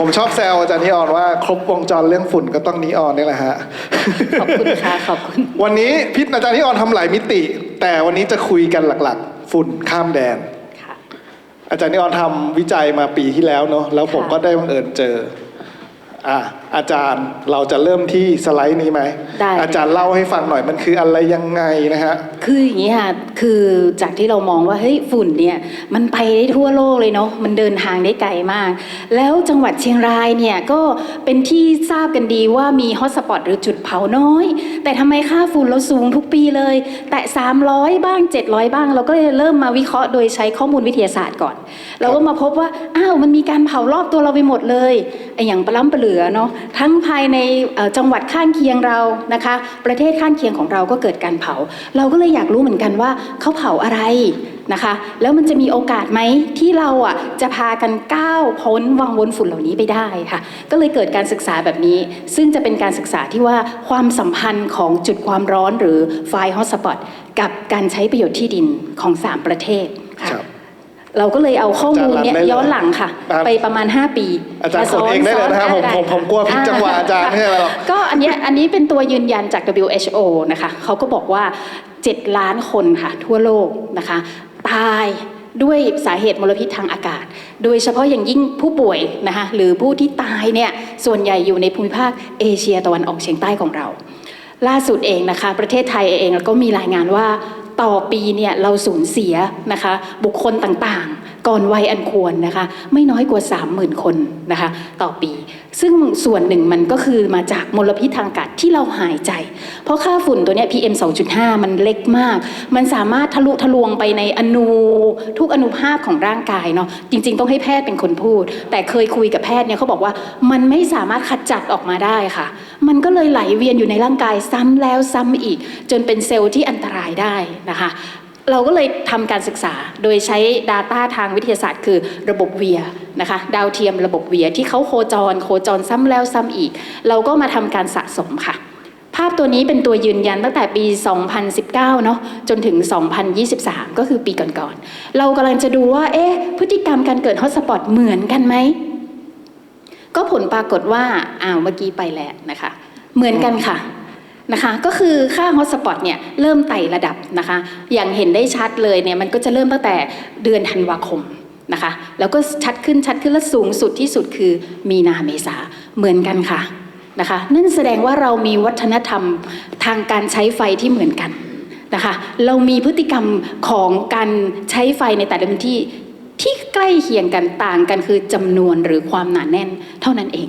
ผมชอบแซวอาจารย์นิออนว่าครบวงจรเรื่องฝุ่นก็ต้องนิออนนี่แหละฮะ ขอบคุณค่ะขอบคุณ วันนี้พิษอาจารย์นิออนทำหลายมิติ แต่วันนี้จะคุยกันหลักๆ ฝุ่นข้ามแดนค่ะอาจารย์นิออนทำวิจัยมาปีที่แล้วเนาะแล้วผมค่ะก็ได้บังเอิญเจอ อะอาจารย์เราจะเริ่มที่สไลด์นี้ไหม ได้ อาจารย์เล่าให้ฟังหน่อยมันคืออะไรยังไงนะฮะ คืออย่างนี้ค่ะ คือจากที่เรามองว่าเฮ้ยฝุ่นเนี่ยมันไปได้ทั่วโลกเลยเนาะ มันเดินทางได้ไกลมาก แล้วจังหวัดเชียงรายเนี่ยก็เป็นที่ทราบกันดีว่ามีฮอตสปอตหรือจุดเผาน้อย แต่ทำไมค่าฝุ่นเราสูงทุกปีเลย แต่ 300 บ้าง 700 บ้าง เราก็เลยเริ่มมาวิเคราะห์โดยใช้ข้อมูลวิทยาศาสตร์ก่อน เราก็มาพบว่า อ้าว มันมีการเผารอบตัวเราไปหมดเลยไอ้อย่างปลาล้ำปลาเหลือเนาะทั้งภายในจังหวัดข้างเคียงเรานะคะ ประเทศข้างเคียงของเราก็เกิดการเผา เราก็เลยอยากรู้เหมือนกันว่าเขาเผาอะไรนะคะ แล้วมันจะมีโอกาสไหมที่เราอะจะพากันก้าวพ้นวังวนฝุ่นเหล่านี้ไปได้ค่ะ ก็เลยเกิดการศึกษาแบบนี้ ซึ่งจะเป็นการศึกษาที่ว่าความสัมพันธ์ของจุดความร้อนหรือไฟฮอตสปอตกับการใช้ประโยชน์ที่ดินของสามประเทศค่ะครับ เราก็เลยเอาข้อมูลเนี้ยอาจารย์รันได้เลยย้อนหลังค่ะครับไปประมาณ 5 ปีอาจารย์กดมเองได้เลยนะครับซ้ผมได้ผมผมกลัวผิดจังหวะอาจารย์ไม่ใช่อะไรหรอกก็อันเนี้ยอันนี้เป็นตัวยืนยันจาก WHO นะคะเขาก็บอกว่า 7 ล้านคนค่ะทั่วโลกนะคะ ตายด้วยสาเหตุมลพิษทางอากาศ โดยเฉพาะอย่างยิ่งผู้ป่วยนะคะหรือผู้ที่ตายเนี่ยส่วนใหญ่อยู่ในภูมิภาคเอเชียตะวันออกเฉียงใต้ของเรา ล่าสุดเองนะคะ ประเทศไทยเองก็มีรายงานว่า ต่อปีเนี่ยเราสูญเสียนะคะบุคคลต่าง ก่อนวัยอันควรนะคะไม่น้อยกว่า 30,000 คนนะคะต่อปี ซึ่งส่วนหนึ่งมันก็คือมาจากมลพิษทางอากาศที่เราหายใจ เพราะค่าฝุ่นตัวนี้ PM 2.5 มันเล็กมาก มันสามารถทะลุทะลวงไปในอนูทุกอนุภาคของร่างกายเนาะจริง ๆ ต้องให้แพทย์เป็นคนพูด แต่เคยคุยกับแพทย์เนี่ยเขาบอกว่ามันไม่สามารถขจัดออกมาได้ค่ะ มันก็เลยไหลเวียนอยู่ในร่างกายซ้ำแล้วซ้ำอีก จนเป็นเซลล์ที่อันตรายได้นะคะ เราก็เลยทำการศึกษาโดยใช้ Data ทางวิทยาศาสตร์ คือระบบเวียนะคะดาวเทียมระบบเวียที่เขาโคจร โคจรซ้ำแล้วซ้ำอีก เราก็มาทำการสะสมค่ะ ภาพตัวนี้เป็นตัวยืนยันตั้งแต่ปี 2019 เนาะจนถึง 2023 ก็คือปีก่อนๆ เรากำลังจะดูว่า เอ๊ะ พฤติกรรมการเกิดฮอตสปอตเหมือนกันไหม ก็ผลปรากฏว่าอ้าวเมื่อกี้ไปแล้วนะคะ เหมือนกันค่ะ นะคะก็คือค่าฮอตสปอตเนี่ยเริ่มไต่ระดับนะคะ อย่างเห็นได้ชัดเลยเนี่ยมันก็จะเริ่มตั้งแต่เดือนธันวาคมนะคะแล้วก็ชัดขึ้นชัดขึ้นและสูงสุดที่สุดคือมีนาเมษาเหมือนกันค่ะนะคะนั่นแสดงว่าเรามีวัฒนธรรมทางการใช้ไฟที่เหมือนกันนะคะเรามีพฤติกรรมของการใช้ไฟในแต่ละพื้นที่ที่ใกล้เคียงกันต่างกันคือจำนวนหรือความหนาแน่นเท่านั้นเอง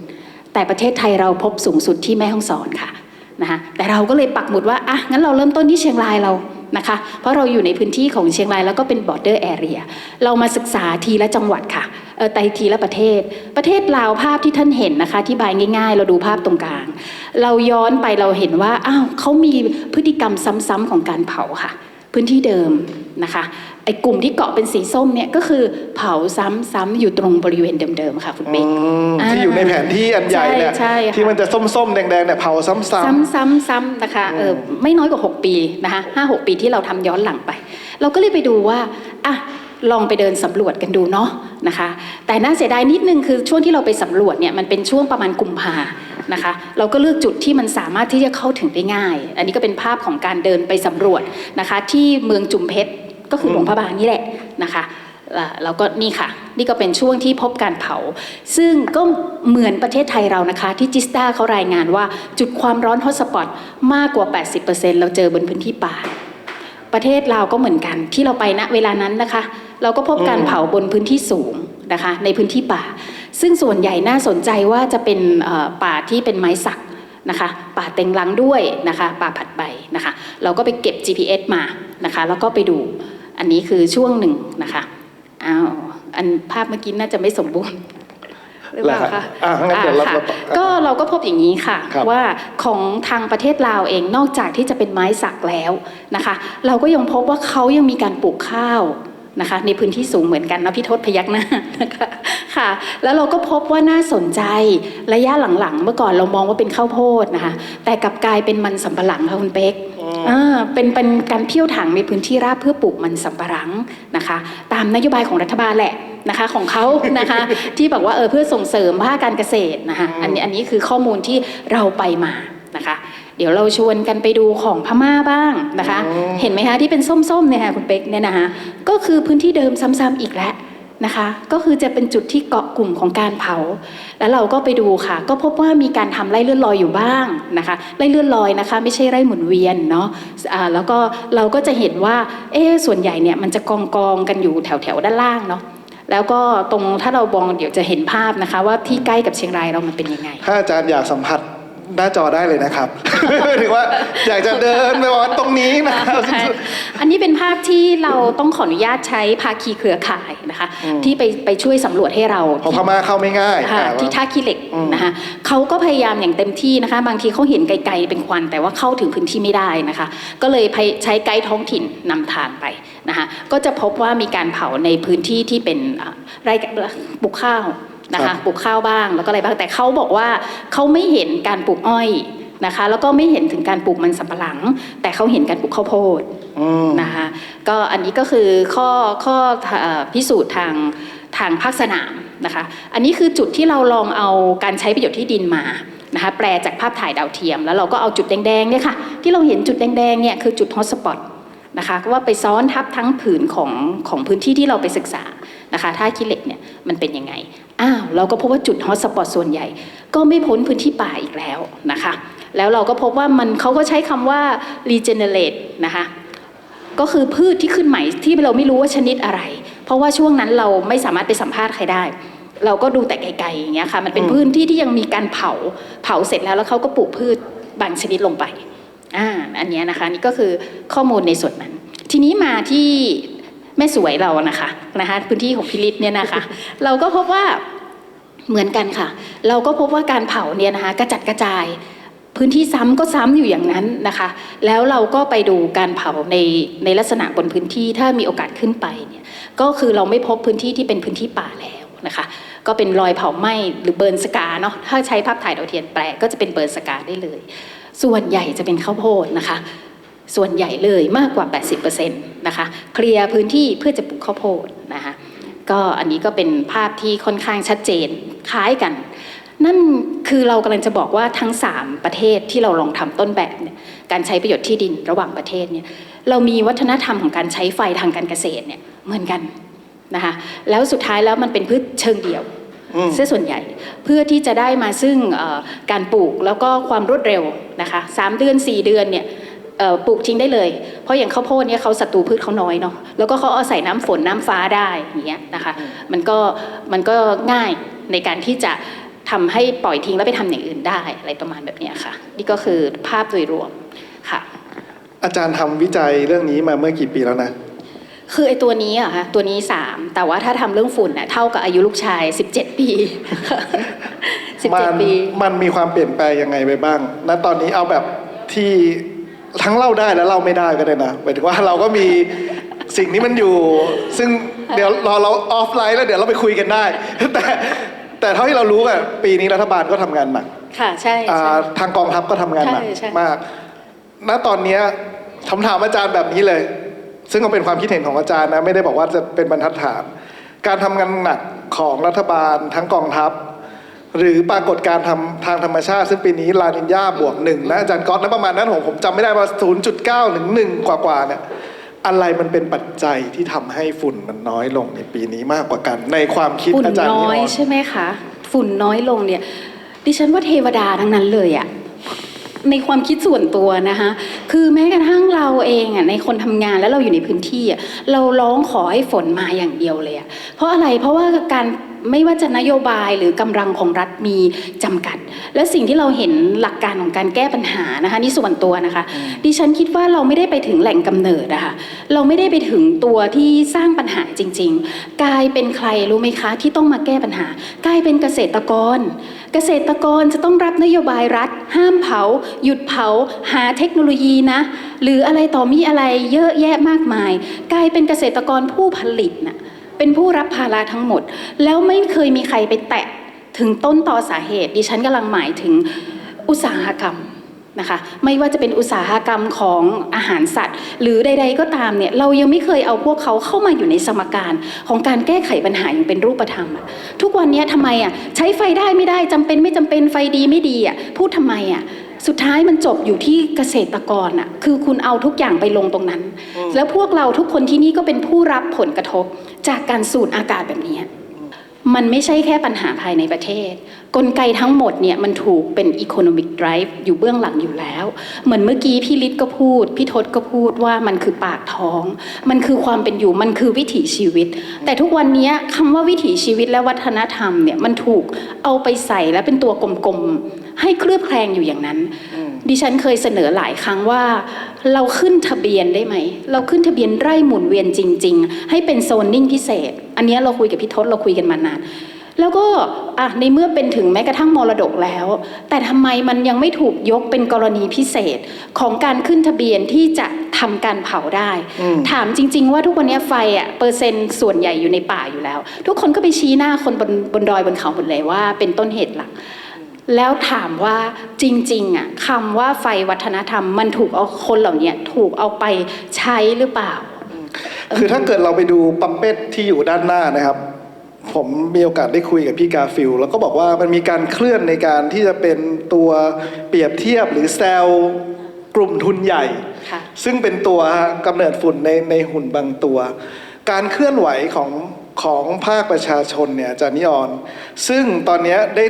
แต่ประเทศไทยเราพบสูงสุดที่แม่ฮ่องสอนค่ะนะคะแต่เราก็เลยปักหมุดว่าอะงั้นเราเริ่มต้นที่เชียงรายเรานะคะ เพราะเราอยู่ในพื้นที่ของเชียงรายแล้วก็เป็น border area เรามาศึกษาทีละจังหวัดค่ะเออไตทีละประเทศ ประเทศลาวภาพที่ท่านเห็นนะคะที่บายง่ายๆ เราดูภาพตรงกลาง เราย้อนไปเราเห็นว่าอ้าวเขามีพฤติกรรมซ้ำๆของการเผาค่ะ พื้นที่เดิมนะคะไอ้กลุ่มที่เกาะเป็นสีส้มเนี่ยก็คือเผาซ้ำๆอยู่ตรงบริเวณเดิมๆค่ะคุณอืปิ๊กมอ่าที่อยู่ในแผนที่อันใหญ่เนี่ยใช่ใช่ค่ะที่มันจะส้มๆแดงๆเนี่ยเผาซ้ำซ้ำๆซ้ำนะคะเออไม่น้อยกว่า 6 ปีนะคะห้าหกปีที่เราทำย้อนหลังไป เราก็เลยไปดูว่าอะลองไปเดินสำรวจกันดูเนาะนะคะ แต่น่าเสียดายนิดนึงคือช่วงที่เราไปสำรวจเนี่ยมันเป็นช่วงประมาณกุมภา นะคะ เราก็เลือกจุดที่มันสามารถที่จะเข้าถึงได้ง่าย อันนี้ก็เป็นภาพของการเดินไปสำรวจนะคะ ที่เมืองจุมเพชรก็คือหลวงพระบางนี่แหละนะคะแล้วก็นี่ค่ะ นี่ก็เป็นช่วงที่พบการเผา ซึ่งก็เหมือนประเทศไทยเรานะคะ ที่จิสตาเขารายงานว่าจุดความร้อนฮอตสปอตมากกว่า 80%เราเจอบนพื้นที่ป่า ประเทศลาวก็เหมือนกันที่เราไปณเวลานั้นนะคะ เราก็พบการเผาบนพื้นที่สูงนะคะ ในพื้นที่ป่า ซึ่งส่วนใหญ่น่าสนใจว่าจะเป็นเอ่อป่าที่เป็นไม้สักนะคะ ป่าเต็งรังด้วยนะคะ ป่าผัดใบนะคะ เราก็ไปเก็บ GPS มานะคะ แล้วก็ไปดู อันนี้คือช่วงหนึ่งนะคะอ้าวอันภาพเมื่อกี้น่าจะไม่สมบูรณ์หรือเปล่าเหรอครัคะบอะงั้นเดี๋ยวเราอ่าค่ะเราต่อก็เราก็พบอย่างนี้ค่ะครับว่าของทางประเทศลาวเองนอกจากที่จะเป็นไม้สักแล้วนะคะ เราก็ยังพบว่าเขายังมีการปลูกข้าว นะคะในพื้นที่สูงเหมือนกันนะพี่ทศพยักหน้านะคะค่ะ แล้วเราก็พบว่าน่าสนใจระยะหลังๆ เมื่อก่อนเรามองว่าเป็นข้าวโพดนะคะแต่กลับกลายเป็นมันสำปะหลังค่ะคุณเป๊กอ่าเป็นเป็นการเพี้ยวถังในพื้นที่ราบเพื่อปลูกมันสำปะหลังนะคะ ตามนโยบายของรัฐบาลแหละนะคะของเขานะคะที่บอกว่าเออเพื่อส่งเสริมภาคการเกษตรนะคะอันนี้อันนี้คือข้อมูลที่เราไปมานะคะ เดี๋ยวเราชวนกันไปดูของพม่าบ้างนะคะ เห็นไหมคะที่เป็นส้มๆเนี่ยค่ะคุณเป๊กเนี่ยนะคะก็คือพื้นที่เดิมซ้ำๆอีกแล้วนะคะ ก็คือจะเป็นจุดที่เกาะกลุ่มของการเผา แล้วเราก็ไปดูค่ะ ก็พบว่ามีการทำไร่เลื่อนลอยอยู่บ้างนะคะไร่เลื่อนลอยนะคะ ไม่ใช่ไร่หมุนเวียนเนาะอ่าแล้วก็เราก็จะเห็นว่าเอ๊ะส่วนใหญ่เนี่ยมันจะกองกองๆกันอยู่แถวแถวๆด้านล่างเนาะแล้วก็ตรงถ้าเรามองเดี๋ยวจะเห็นภาพนะคะ ว่าที่ใกล้กับเชียงรายเรามันเป็นยังไง ถ้าอาจารย์อยากสัมผัส หน้าจอได้เลยนะครับถือว่าอยากจะเดินไปวันตรงนี้นะครับใช่อันนี้เป็นภาพที่เราต้องขออนุญาตใช้ภาคีเครือข่ายนะคะ ที่ไปไปช่วยสำรวจให้เราเพราะพม่าเข้าไม่ง่ายค่ะอ่าที่ท่าขี้เหล็กอืมนะคะเขาก็พยายามอย่างเต็มที่นะคะ บางทีเขาเห็นไกลๆเป็นควัน แต่ว่าเข้าถึงพื้นที่ไม่ได้นะคะ ก็เลยไปใช้ไกด์ท้องถิ่นนำทางไปนะคะ ก็จะพบว่ามีการเผาในพื้นที่ที่เป็นอ่าไร่ปลูกข้าว นะคะปลูกข้าวบ้างแล้วก็อะไรบ้างแต่เขาบอกว่าเขาไม่เห็นการปลูกอ้อยนะคะแล้วก็ไม่เห็นถึงการปลูกมันสำปะหลัง แต่เขาเห็นการปลูกข้าวโพดอืมนะคะก็อันนี้ก็คือข้อข้อเอ่อพิสูจน์ทางทางภาคสนามนะคะอันนี้คือจุดที่เราลองเอาการใช้ประโยชน์ที่ดินมานะคะแปลจากภาพถ่ายดาวเทียม แล้วเราก็เอาจุดแดงๆเนี่ยค่ะที่เราเห็นจุดแดงๆเนี่ยคือจุดฮอตสปอตนะคะก็ว่าไปซ้อนทับทั้งผืนของของพื้นที่ที่เราไปศึกษานะคะท่าขี้เหล็กเนี่ยมันเป็นยังไง อ้าวเราก็พบว่าจุดฮอตสปอตส่วนใหญ่ ก็ไม่พ้นพื้นที่ป่าอีกแล้วนะคะ แล้วเราก็พบว่ามันเขาก็ใช้คำว่า regenerate นะคะก็คือพืชที่ขึ้นใหม่ที่เราไม่รู้ว่าชนิดอะไร เพราะว่าช่วงนั้นเราไม่สามารถไปสัมภาษณ์ใครได้ เราก็ดูแต่ไกลๆอย่างเงี้ยค่ะมันเป็นอืมพื้นที่ที่ยังมีการเผาเผาเสร็จแล้วแล้วเขาก็ปลูกพืชบางชนิดลงไปอ่าอันเนี้ยนะคะนี่ก็คือข้อมูลในส่วนนั้น ทีนี้มาที่ แม่สวยเรานะคะนะคะพื้นที่ของพิริศเนี่ยนะคะ เราก็พบว่าเหมือนกันค่ะ เราก็พบว่าการเผาเนี่ยนะคะกระจัดกระจายพื้นที่ซ้ำก็ซ้ำอยู่อย่างนั้นนะคะ แล้วเราก็ไปดูการเผาในในลักษณะบนพื้นที่ถ้ามีโอกาสขึ้นไปเนี่ยก็คือเราไม่พบพื้นที่ที่เป็นพื้นที่ป่าแล้วนะคะ ก็เป็นรอยเผาไหม้หรือเบิร์นสกาเนาะถ้าใช้ภาพถ่ายดาวเทียมแปลก็จะเป็นเบิร์นสกาได้เลย ส่วนใหญ่จะเป็นข้าวโพดนะคะ ส่วนใหญ่เลยมากกว่า 80%นะคะเคลียร์พื้นที่เพื่อจะปลูกข้าวโพดนะคะก็อันนี้ก็เป็นภาพที่ค่อนข้างชัดเจนคล้ายกัน นั่นคือเรากำลังจะบอกว่าทั้ง 3 ประเทศที่เราลองทำต้นแบบเนี่ยการใช้ประโยชน์ที่ดินระหว่างประเทศเนี่ยเรามีวัฒนธรรมของการใช้ไฟทางการเกษตรเนี่ยเหมือนกันนะคะแล้วสุดท้ายแล้วมันเป็นพืชเชิงเดี่ยวอืมเสียส่วนใหญ่เพื่อที่จะได้มาซึ่งเอ่อการปลูกแล้วก็ความรวดเร็วนะคะสามเดือน 4 เดือนเนี่ยเอ่อ ปลูกทิ้งได้เลย เพราะอย่างข้าวโพดเนี่ยเขาศัตรูพืชเขาน้อยเนาะแล้วก็เขาอาศัยน้ำฝนน้ำฟ้าได้อย่างเงี้ยนะคะมันก็มันก็ง่ายในการที่จะทำให้ปล่อยทิ้งแล้วไปทำอย่างอื่นได้อะไรประมาณแบบเนี้ยค่ะ นี่ก็คือภาพโดยรวมค่ะ อาจารย์ทำวิจัยเรื่องนี้มาเมื่อกี่ปีแล้วนะคือไอ้ตัวนี้อะค่ะตัวนี้ 3 แต่ว่าถ้าทำเรื่องฝุ่นน่ะเท่ากับอายุลูกชาย 17 ปีมัน17 ปี มันมีความเปลี่ยนแปลงยังไงไปบ้างณตอนนี้เอาแบบที่ ทั้งเล่าได้และเล่าไม่ได้ก็ได้นะหมายถึงว่าเราก็มีสิ่งนี้มันอยู่ ซึ่งเดี๋ยวรอเราออฟไลน์แล้วเดี๋ยวเราไปคุยกันได้ แต่แต่เท่าที่เรารู้อะปีนี้รัฐบาลก็ทำงานหนักค่ะใช่อ่าใช่ ทางกองทัพก็ทำงานหนักใช่ใช่ มาก ณตอนเนี้ยคำถามอาจารย์แบบนี้เลย ซึ่งก็เป็นความคิดเห็นของอาจารย์นะไม่ได้บอกว่าจะเป็นบรรทัดฐาน การทำงานหนักของรัฐบาลทั้งกองทัพ หรือปรากฏการณ์ทำทางธรรมชาติ ซึ่งปีนี้ลานินยาบวกหนึ่งนะอาจารย์ก๊อตนะประมาณนั้นผมผมจำไม่ได้ว่า0.9ถึง1กว่ากว่าๆเนี่ยอะไรมันเป็นปัจจัยที่ทำให้ฝุ่นมันน้อยลงในปีนี้มากกว่ากัน ในความคิดฝุ่นอาจารย์น้นิอยออน ใช่ไหมคะ ฝุ่นน้อยลงเนี่ย ดิฉันว่าเทวดาทั้งนั้นเลยอะ ในความคิดส่วนตัวนะคะคือแม้กระทั่งเราเองอะในคนทำงานแล้วเราอยู่ในพื้นที่อะเราร้องขอให้ฝนมาอย่างเดียวเลยอะเพราะอะไรเพราะว่าการไม่ว่าจะนโยบายหรือกำลังของรัฐมีจำกัด และสิ่งที่เราเห็นหลักการของการแก้ปัญหานะคะนี่ส่วนตัวนะคะ ดิฉันคิดว่าเราไม่ได้ไปถึงแหล่งกำเนิดอะค่ะเราไม่ได้ไปถึงตัวที่สร้างปัญหาจริง ๆ กลายเป็นใครรู้ไหมคะ ที่ต้องมาแก้ปัญหา กลายเป็นเกษตรกร เกษตรกรจะต้องรับนโยบายรัฐ ห้ามเผา หยุดเผา หาเทคโนโลยีนะ หรืออะไรต่อมีอะไรเยอะแยะมากมาย กลายเป็นเกษตรกรผู้ผลิตน่ะเป็นผู้รับภาระทั้งหมด แล้วไม่เคยมีใครไปแตะถึงต้นต่อสาเหตุ ดิฉันกำลังหมายถึงอุตสาหกรรม นะคะไม่ว่าจะเป็นอุตสาหกรรมของอาหารสัตว์ หรือใด ๆ ก็ตามเนี่ยเรายังไม่เคยเอาพวกเขาเข้ามาอยู่ในสมการของการแก้ไขปัญหาอย่างเป็นรูปธรรมอะทุกวันนี้ทำไมอะใช้ไฟได้ไม่ได้จำเป็นไม่จำเป็นไฟดีไม่ดีอะพูดทำไมอะสุดท้ายมันจบอยู่ที่เกษตรกรอะคือคุณเอาทุกอย่างไปลงตรงนั้น แล้วพวกเราทุกคนที่นี่ก็เป็นผู้รับผลกระทบจากการสูดอากาศแบบนี้ มันไม่ใช่แค่ปัญหาภายในประเทศ กลไกทั้งหมดเนี่ยมันถูกเป็น economic drive อยู่เบื้องหลังอยู่แล้ว เหมือนเมื่อกี้พี่ฤทธิ์ก็พูด พี่ทศก็พูดว่ามันคือปากท้อง มันคือความเป็นอยู่มันคือวิถีชีวิต แต่ทุกวันนี้คำว่าวิถีชีวิตและวัฒนธรรมเนี่ยมันถูกเอาไปใส่และเป็นตัวกลมๆให้เคลือบแคลงอยู่อย่างนั้น ดิฉันเคยเสนอหลายครั้งว่า เราขึ้นทะเบียนได้ไหม เราขึ้นทะเบียนไร่หมุนเวียนจริง ๆ ให้เป็นโซนนิ่งพิเศษ อันเนี้ยเราคุยกับพี่ทศเราคุยกันมานาน แล้วก็อะในเมื่อเป็นถึงแม้กระทั่งมรดกแล้ว แต่ทำไมมันยังไม่ถูกยกเป็นกรณีพิเศษของการขึ้นทะเบียนที่จะทำการเผาได้อืมถามจริง ๆ ว่าทุกวันนี้ไฟอะเปอร์เซ็นต์ส่วนใหญ่อยู่ในป่าอยู่แล้ว ทุกคนก็ไปชี้หน้าคนบนบนดอยบนเขาหมดเลยว่า เป็นต้นเหตุหลัก แล้วถามว่าจริงๆอะคำว่าไฟวัฒนธรรมมันถูกเอาคนเหล่านี้ถูกเอาไปใช้หรือเปล่า คือถ้าเกิดเราไปดูปั๊มเป็ดที่อยู่ด้านหน้านะครับ ผมมีโอกาสได้คุยกับพี่กาฟิล แล้วก็บอกว่ามันมีการเคลื่อนในการที่จะเป็นตัวเปรียบเทียบหรือแซลกลุ่มทุนใหญ่ค่ะซึ่งเป็นตัวกำเนิดฝุ่นในในหุ่นบางตัว การเคลื่อนไหวของของภาคประชาชนเนี่ยอาจารย์นิออน ซึ่งตอนเนี้ยได้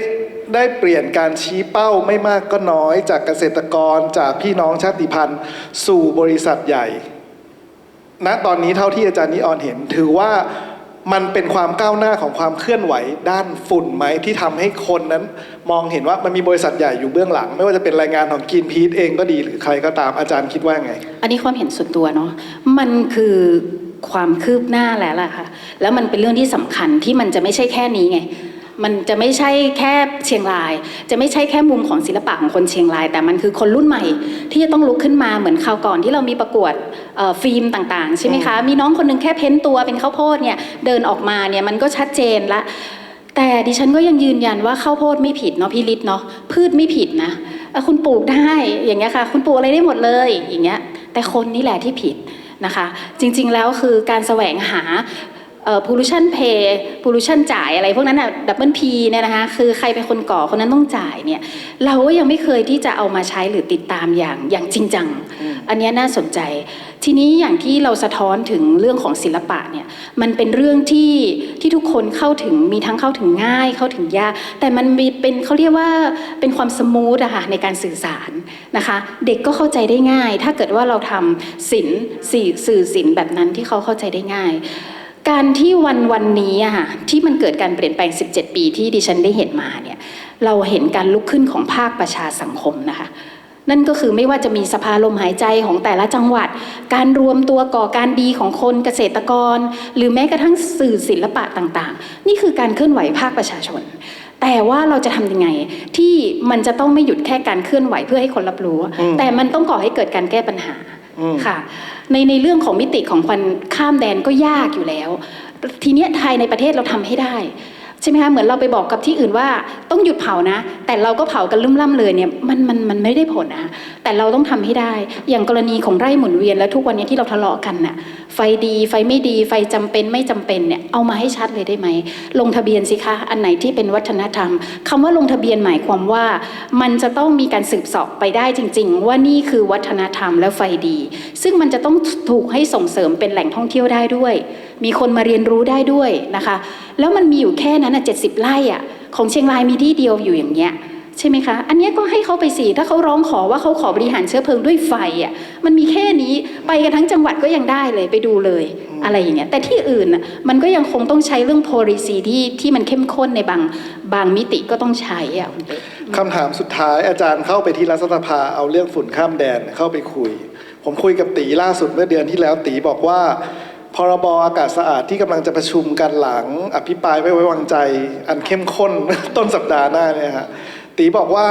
ได้เปลี่ยนการชี้เป้าไม่มากก็น้อยจากเกษตรกรจากพี่น้องชาติพันธุ์ สู่บริษัทใหญ่ณตอนนี้เท่าที่อาจารย์นิออนเห็น ถือว่ามันเป็นความก้าวหน้าของความเคลื่อนไหวด้านฝุ่นไหมที่ทำให้คนนั้น มองเห็นว่ามันมีบริษัทใหญ่อยู่เบื้องหลัง ไม่ว่าจะเป็นรายงานของกินพีทเองก็ดีหรือใครก็ตามอาจารย์คิดว่าไง อันนี้ความเห็นส่วนตัวเนาะมันคือความคืบหน้าแล้วล่ะค่ะ แล้วมันเป็นเรื่องที่สำคัญที่มันจะไม่ใช่แค่นี้ไง มันจะไม่ใช่แค่เชียงราย จะไม่ใช่แค่มุมของศิลปะของคนเชียงราย แต่มันคือคนรุ่นใหม่ ที่จะต้องลุกขึ้นมาเหมือนคราวก่อนที่เรามีประกวดเอ่อฟิล์มต่างๆใช่ไหมคะมีน้องคนหนึงแค่เพ้นตัวเป็นข้าวโพดเนี่ยเดินออกมาเนี่ยมันก็ชัดเจนละแต่ดิฉันก็ยังยืนยันว่าข้าวโพดไม่ผิดเนาะพี่ฤทธิ์เนาะพืชไม่ผิดนะเอ่อคุณปลูกได้อย่างเงี้ยค่ะ คุณปลูกอะไรได้หมดเลยอย่างเงี้ยแต่คนนี่แหละที่ผิดนะคะ จริงๆแล้วคือการแสวงหา เอ่อ pollution pay pollution จ่ายอะไรพวกนั้นอะ double P เนี่ยนะคะคือใครเป็นคนก่อคนนั้นต้องจ่ายเนี่ยเราก็ยังไม่เคยที่จะเอามาใช้หรือติดตามอย่างอย่างจริงจัง อันเนี้ยน่าสนใจ ทีนี้อย่างที่เราสะท้อนถึงเรื่องของศิลปะเนี่ยมันเป็นเรื่องที่ที่ทุกคนเข้าถึงมีทั้งเข้าถึงง่ายเข้าถึงยาก แต่มันมีเป็นเขาเรียกว่าเป็นความสมูทอะค่ะในการสื่อสารนะคะ เด็กก็เข้าใจได้ง่าย ถ้าเกิดว่าเราทำศิลป์สื่อสื่อศิลป์แบบนั้นที่เขาเข้าใจได้ง่าย การที่วันวันนี้อะค่ะที่มันเกิดการเปลี่ยนแปลง 17 ปีที่ดิฉันได้เห็นมาเนี่ยเราเห็นการลุกขึ้นของภาคประชาสังคมนะคะนั่นก็คือไม่ว่าจะมีสภาลมหายใจของแต่ละจังหวัด การรวมตัวก่อการดีของคนเกษตรกร หรือแม้กระทั่งสื่อศิลปะต่างๆ นี่คือการเคลื่อนไหวภาคประชาชน แต่ว่าเราจะทำยังไง ที่มันจะต้องไม่หยุดแค่การเคลื่อนไหวเพื่อให้คนรับรู้อืมแต่มันต้องก่อให้เกิดการแก้ปัญหาอืม ค่ะในในเรื่องของมิติของควันข้ามแดนก็ยากอยู่แล้ว ทีเนี้ยไทยในประเทศเราทำให้ได้ ใช่ไหมคะเหมือนเราไปบอกกับที่อื่นว่าต้องหยุดเผานะ แต่เราก็เผากันลุ่มล่ำเลยเนี่ยมันมันมันไม่ได้ผลนะแต่เราต้องทำให้ได้ อย่างกรณีของไร่หมุนเวียนและทุกวันนี้ที่เราทะเลาะกันน่ะไฟดีไฟไม่ดีไฟจำเป็นไม่จำเป็นเนี่ยเอามาให้ชัดเลยได้ไหมลงทะเบียนสิคะอันไหนที่เป็นวัฒนธรรมคำว่าลงทะเบียนหมายความว่า มันจะต้องมีการสืบสอบไปได้จริง ๆ ว่านี่คือวัฒนธรรมและไฟดี ซึ่งมันจะต้องถูกให้ส่งเสริมเป็นแหล่งท่องเที่ยวได้ด้วย มีคนมาเรียนรู้ได้ด้วยนะคะ แล้วมันมีอยู่แค่นั้นอะเจ็ดสิบไร่อะของเชียงรายมีที่เดียวอยู่อย่างเงี้ยใช่ไหมคะ อันเนี้ยก็ให้เขาไปสิ ถ้าเขาร้องขอว่าเขาขอบริหารเชื้อเพลิงด้วยไฟอะ มันมีแค่นี้ ไปกันทั้งจังหวัดก็ยังได้เลย ไปดูเลยอือะไรอย่างเงี้ย แต่ที่อื่นน่ะ มันก็ยังคงต้องใช้เรื่อง policy ที่ที่มันเข้มข้นในบางบางมิติก็ต้องใช้อะคุณเป๊กคำถามสุดท้ายอาจารย์เข้าไปที่รัฐสภาเอาเรื่องฝุ่นข้ามแดนเข้าไปคุย ผมคุยกับตีล่าสุดเมื่อเดือนที่แล้วตีบอกว่า พรบอากาศสะอาดที่กำลังจะประชุมกันหลัง อภิปรายไม่ไว้วางใจ อันเข้มข้น ต้นสัปดาห์หน้าเนี่ยฮะตีบอกว่า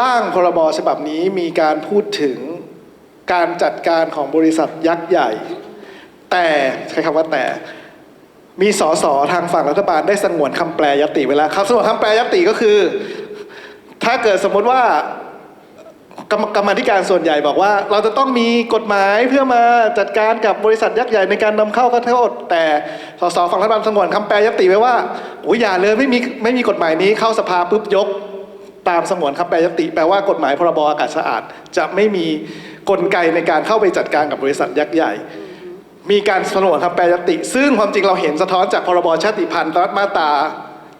ร่างพรบฉบับนี้มีการพูดถึงการจัดการของบริษัทยักษ์ใหญ่ แต่ใช้คำว่าแต่มีสสทางฝั่งรัฐบาลได้สงวนคำแปลยติไว้แล้วครับสงวนคำแปลยติก็คือ ถ้าเกิดสมมติว่า กรรมกรรมาธิการส่วนใหญ่บอกว่า เราจะต้องมีกฎหมายเพื่อมาจัดการกับบริษัทยักษ์ใหญ่ในการนำเข้าก็โทษแต่สสฝั่งรัฐบาลสงวนคำแปลยติไว้ว่าโอ้ยอย่าเลยไม่มีไม่มีกฎหมายนี้เข้าสภาปุ๊บยกตามสงวนคำแปลยติ แปลว่ากฎหมายพรบอากาศสะอาด จะไม่มีกลไกในการเข้าไปจัดการกับบริษัทยักษ์ใหญ่ มีการสนวนคำแปรยติ ซึ่งความจริงเราเห็นสะท้อนจากพรบชาติพันธุ์รัฐมาตรา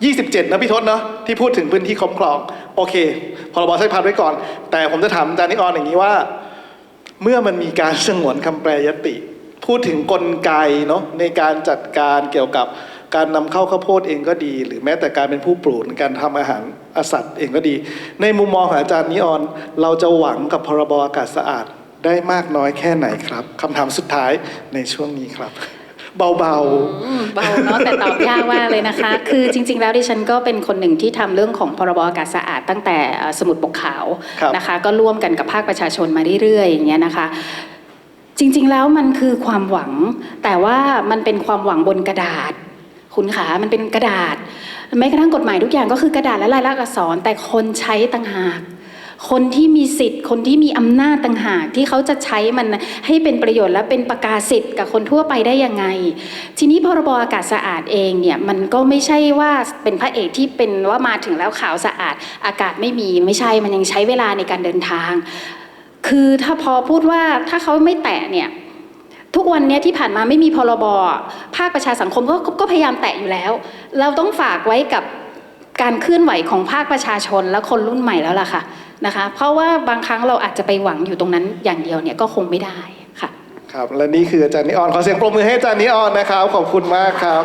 27 นะพี่ทศเนาะที่พูดถึงพื้นที่คุ้มครอง โอเคพรบใชาติพันไว้ก่อน แต่ผมจะถามอาจารย์นิออนอย่างนี้ว่า เมื่อมันมีการสงวนคำแปรยติ พูดถึงกลไกเนาะในการจัดการเกี่ยวกับการนำเข้าข้าวโพดเองก็ดี หรือแม้แต่การเป็นผู้ปลูกการทำอาหารอสัตว์เองก็ดี ในมุมมองของอาจารย์นิออน เราจะหวังกับพรบอากาศสะอาดได้มากน้อยแค่ไหนครับคำถามสุดท้ายในช่วงนี้ครับ เบาอืมเบาเนาะแต่ตอบยากมากเลยนะคะ คือจริง ๆ แล้วดิฉันก็เป็นคนหนึ่งที่ทำเรื่องของพรบอากาศสะอาดตั้งแต่เอ่อสมุดปกขาวครับนะคะ ก็ร่วมกันกับภาคประชาชนมาเรื่อยๆอย่างเงี้ยนะคะจริง ๆ แล้วมันคือความหวัง แต่ว่ามันเป็นความหวังบนกระดาษ คุณขามันเป็นกระดาษแม้กระทั่งกฎหมายทุกอย่างก็คือกระดาษและลายลักษณ์อักษรแต่คนใช้ต่างหาก คนที่มีสิทธิ์ คนที่มีอำนาจต่างหากที่เขาจะใช้มันให้เป็นประโยชน์และเป็นประกาศสิทธิ์กับคนทั่วไปได้ยังไง ทีนี้พรบอากาศสะอาดเองเนี่ยมันก็ไม่ใช่ว่าเป็นพระเอกที่เป็นว่ามาถึงแล้วขาวสะอาด อากาศไม่มีไม่ใช่มันยังใช้เวลาในการเดินทาง คือถ้าพอพูดว่าถ้าเขาไม่แตะเนี่ยทุกวันนี้ที่ผ่านมาไม่มีพรบภาคประชาสังคมกก็ก็พยายามแตะอยู่แล้ว เราต้องฝากไว้กับการเคลื่อนไหวของภาคประชาชนและคนรุ่นใหม่แล้วล่ะค่ะ นะคะ เพราะว่าบางครั้งเราอาจจะไปหวังอยู่ตรงนั้นอย่างเดียวเนี่ยก็คงไม่ได้ค่ะ ครับ และนี่คืออาจารย์นิออน ขอเสียงปรบมือให้อาจารย์นิออนนะครับ ขอบคุณมากครับ